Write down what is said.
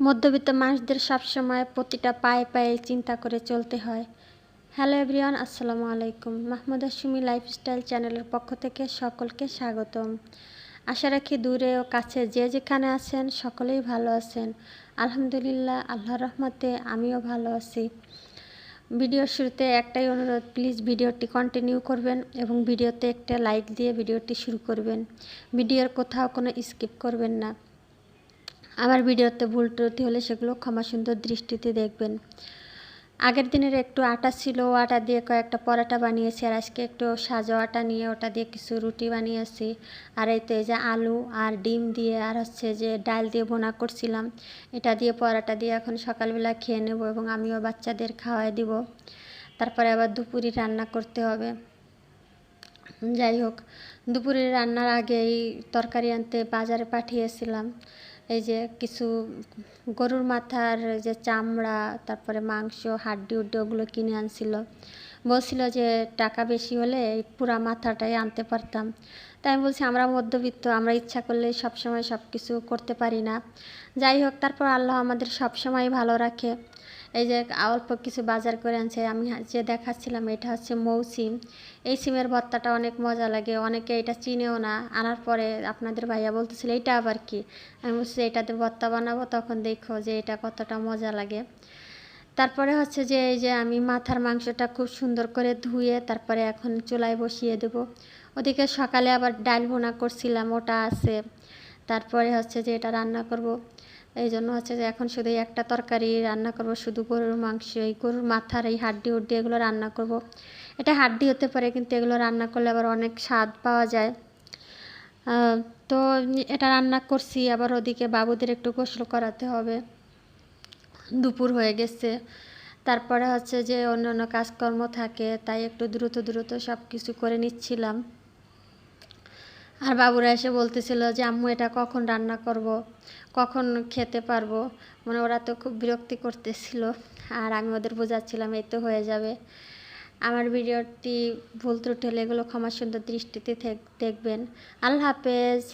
মধ্যবিত্ত মানুষদের সবসময় প্রতিটা পায়ে পায়ে চিন্তা করে চলতে হয়। হ্যালো এভরিওয়ান, আসসালামু আলাইকুম। মাহমুদ হাসিমি লাইফস্টাইল চ্যানেলের পক্ষ থেকে সকলকে স্বাগতম। আশা রাখি দূরে ও কাছে যে যেখানে আছেন সকলেই ভালো আছেন। আলহামদুলিল্লাহ, আল্লাহর রহমতে আমিও ভালো আছি। ভিডিওর শুরুতে একটাই অনুরোধ, প্লিজ ভিডিওটি কন্টিনিউ করবেন এবং ভিডিওতে একটা লাইক দিয়ে ভিডিওটি শুরু করবেন। ভিডিওর কোথাও কোনো স্কিপ করবেন না। আমার ভিডিওতে ভুল ত্রুটি হলে সেগুলো ক্ষমা সুন্দর দৃষ্টিতে দেখবেন। আগের দিনের একটু আটা ছিল আটা দিয়ে কয়েকটা পরোটা বানিয়েছি আর আজকে একটু সাজো আটা নিয়ে ওটা দিয়ে কিছু রুটি বানিয়েছি। আর এই তো এই যে আলু আর ডিম দিয়ে আর হচ্ছে যে ডাল দিয়ে বোনা করছিলাম, এটা দিয়ে পরোটা দিয়ে এখন সকালবেলা খেয়ে নেব এবং আমিও বাচ্চাদের খাওয়াই দিব। তারপরে আবার দুপুরি রান্না করতে হবে। যাই হোক, দুপুরে রান্নার আগে এই তরকারি আনতে বাজারে পাঠিয়েছিলাম। এই যে কিছু গরুর মাথার যে চামড়া, তারপরে মাংস, হাড্ডি উড্ডি ওগুলো কিনে আনছিল। বলছিল যে টাকা বেশি হলে এই পুরা মাথাটাই আনতে পারতাম। তাই আমি বলছি, আমরা মধ্যবিত্ত, আমরা ইচ্ছা করলে সবসময় সব কিছু করতে পারি না। যাই হোক, তারপর আল্লাহ আমাদের সবসময় ভালো রাখে। এই যে অল্প কিছু বাজার করে আনছে, আমি যে দেখাচ্ছিলাম এটা হচ্ছে মৌসিম। এই সিমের ভর্তাটা অনেক মজা লাগে, অনেকে এটা চিনেও না। আনার পরে আপনাদের ভাইয়া বলতেছিল, এইটা আবার কি? আমি বলছি এটাতে ভর্তা বানাবো, তখন দেখো যে এটা কতটা মজা লাগে। তারপরে হচ্ছে যে, এই যে আমি মাথার মাংসটা খুব সুন্দর করে ধুয়ে তারপরে এখন চুলায় বসিয়ে দেব। ওদিকে সকালে আবার ডাল বোনা করছিলাম, ওটা আছে। তারপরে হচ্ছে যে এটা রান্না করব। এই জন্য হচ্ছে যে এখন শুধু একটা তরকারি রান্না করব, শুধু গরুর মাংস, এই গরুর মাথার এই হাড্ডি উড্ডি এগুলো রান্না করব। এটা হাড্ডি হতে পারে কিন্তু এগুলো রান্না করলে আবার অনেক স্বাদ পাওয়া যায়। তো এটা রান্না করছি, আবার ওদিকে বাবুদের একটু গোসল করাতে হবে। দুপুর হয়ে গেছে। তারপরে হচ্ছে যে অন্য অন্য কাজকর্ম থাকে, তাই একটু দ্রুত দ্রুত সব কিছু করে নিচ্ছিলাম। আর বাবুরা এসে বলতেছিল যে, আম্মু, এটা কখন রান্না করব? কখন খেতে পারব? মানে ওরা তো খুব বিরক্তি করতেছিল। আর আমি ওদের বোঝাচ্ছিলাম, এই তো হয়ে যাবে। আমার ভিডিওটি ভুল ত্রুটি হলে এগুলো ক্ষমা সুন্দর দৃষ্টিতে দেখবেন। আল্লাহ হাফেজ।